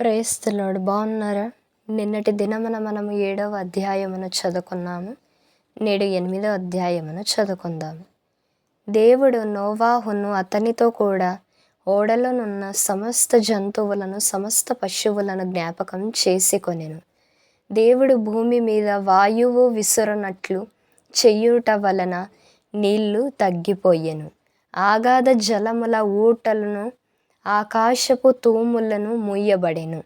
ప్రేస్తులోడు బాగున్నారా? నిన్నటి దినమున మనము ఏడవ అధ్యాయమును చదువుకున్నాము. నేడు ఎనిమిదవ అధ్యాయమును చదువుకుందాము. దేవుడు నోవాహును అతనితో కూడా ఓడలోనున్న సమస్త జంతువులను సమస్త పశువులను జ్ఞాపకం చేసుకొనెను. దేవుడు భూమి మీద వాయువు విసురనట్లు చెయ్యుట వలన నీళ్ళు తగ్గిపోయెను. ఆగాధ జలముల ఊటలను ఆకాశపు తూములను మూయబడెను.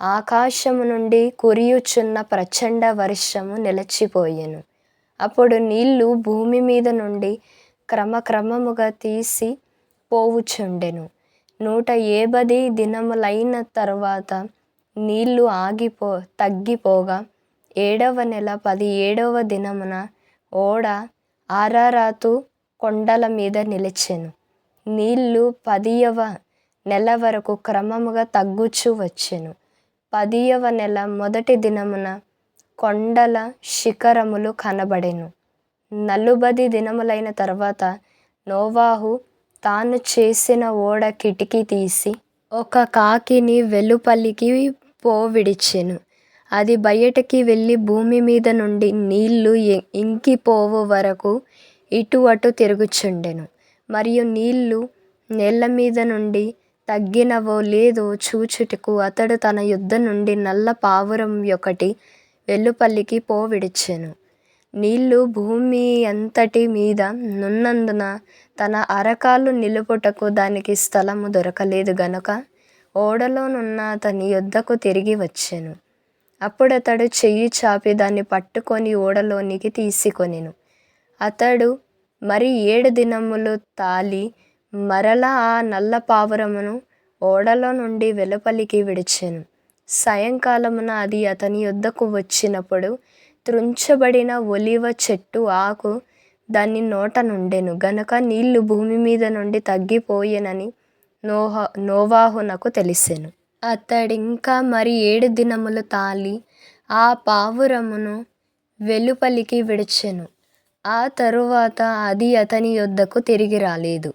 ఆకాశము నుండి కురియుచున్న ప్రచండ వర్షము నిలిచిపోయెను. అప్పుడు నీళ్ళు భూమి మీద నుండి క్రమక్రమముగా తీసి పోవుచుండెను. నూట ఏబది దినములైన తరువాత నీళ్ళు ఆగిపో తగ్గిపోగా ఏడవ నెల పది ఏడవ దినమున ఓడ ఆరారాతు కొండల మీద నిలిచెను. నీళ్ళు పదియవ నెల వరకు క్రమముగా తగ్గుచూ వచ్చెను. పదియవ నెల మొదటి దినమున కొండల శిఖరములు కనబడెను. నలుబది దినములైన తర్వాత నోవాహు తాను చేసిన ఓడ కిటికీ తీసి ఒక కాకిని వెలుపలికి పోవిడిచెను. అది బయటకి వెళ్ళి భూమి మీద నుండి నీళ్ళు ఇంకిపోవు వరకు ఇటు అటు తిరుగుచుండెను. మరియు నీళ్ళు నేల మీద నుండి తగ్గినవో లేదో చూచుటకు అతడు తన యుద్ధ నుండి నల్ల పావురం ఒకటి వెలుపలికి పోవిడిచెను. నీళ్ళు భూమి అంతటి మీద నున్నందున తన అరకాలు నిలుపుటకు దానికి స్థలము దొరకలేదు గనుక ఓడలోనున్న అతని యుద్ధకు తిరిగి వచ్చెను. అప్పుడతడు చెయ్యి చాపి దాన్ని పట్టుకొని ఓడలోనికి తీసుకొనెను. అతడు మరి ఏడు దినములు తాలి మరలా ఆ నల్ల పావురమును ఓడలో నుండి వెలుపలికి విడిచెను. సాయంకాలమున అది అతని యొద్దకు వచ్చినప్పుడు త్రుంచబడిన ఒలివ చెట్టు ఆకు దాని నోట నుండెను. గనుక నీళ్ళు భూమి మీద నుండి తగ్గిపోయెనని నోహ నోవాహునకు తెలిసెను. అతడింకా మరి ఏడు దినములు తాలి ఆ పావురమును వెలుపలికి విడిచెను. ఆ తరువాత అది అతని యొద్దకు తిరిగి రాలేదు.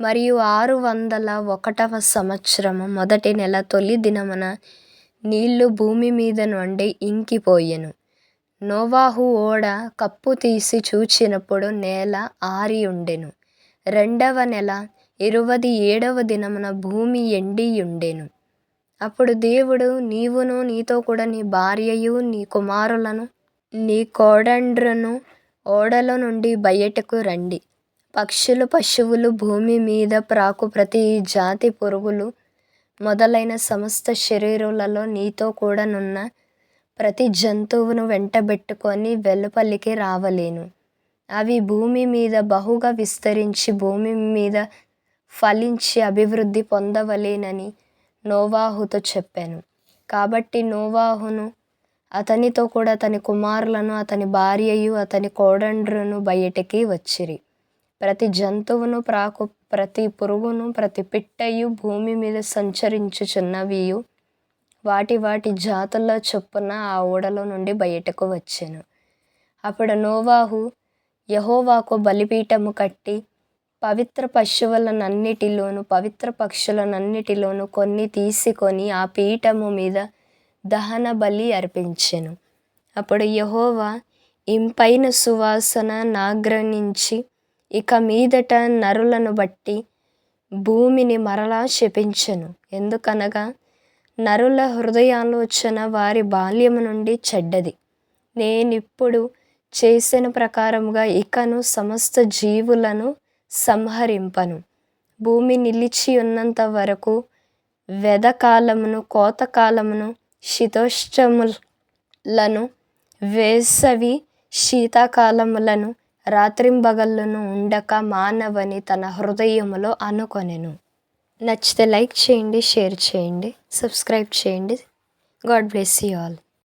మరియు ఆరు వందల ఒకటవ సంవత్సరము మొదటి నెల తొలి దినమున నీళ్ళు భూమి మీద నుండి ఇంకిపోయెను. నోవాహు ఓడ కప్పు తీసి చూచినప్పుడు నేల ఆరి ఉండెను. రెండవ నెల ఇరువది ఏడవ దినమున భూమి ఎండి ఉండెను. అప్పుడు దేవుడు నీవును నీతో కూడా నీ భార్యయు నీ కుమారులను నీ కోడండ్రను ఓడలో నుండి బయటకు రండి. పక్షులు పశువులు భూమి మీద ప్రాకు ప్రతి జాతి పురుగులు మొదలైన సమస్త శరీరులలో నీతో కూడానున్న ప్రతి జంతువును వెంటబెట్టుకొని వెలుపలికి రావలేను. అవి భూమి మీద బహుగా విస్తరించి భూమి మీద ఫలించి అభివృద్ధి పొందవలేనని నోవాహుతో చెప్పాను. కాబట్టి నోవాహును అతనితో కూడా అతని కుమారులను అతని భార్యయు అతని కోడండ్రును బయటికి వచ్చిరి. ప్రతి జంతువును ప్రాకు ప్రతి పురుగును ప్రతి పిట్టయు భూమి మీద సంచరించుచున్నవియు. వాటి వాటి జాతుల చొప్పున ఆ ఓడలో నుండి బయటకు వచ్చాను. అప్పుడు నోవాహు యహోవాకు బలిపీఠము కట్టి పవిత్ర పశువులనన్నిటిలోను పవిత్ర పక్షులనన్నిటిలోను కొన్ని తీసుకొని ఆ పీఠము మీద దహన బలి అర్పించెను. అప్పుడు యహోవా ఇంపైన సువాసన నాగ్రహించి ఇక మీదట నరులను బట్టి భూమిని మరలా శపించను. ఎందుకనగా నరుల హృదయాలోచన వారి బాల్యము నుండి చెడ్డది. నేనిప్పుడు చేసిన ప్రకారముగా ఇకను సమస్త జీవులను సంహరింపను. భూమి నిలిచి ఉన్నంత వరకు వెదకాలమును కోతకాలమును శీతోష్టములను వేసవి శీతాకాలములను రాత్రింబగళ్ళను ఉండక మానవని తన హృదయములో అనుకొనెను. నచ్చితే లైక్ చేయండి షేర్ చేయండి సబ్స్క్రైబ్ చేయండి. God bless you all.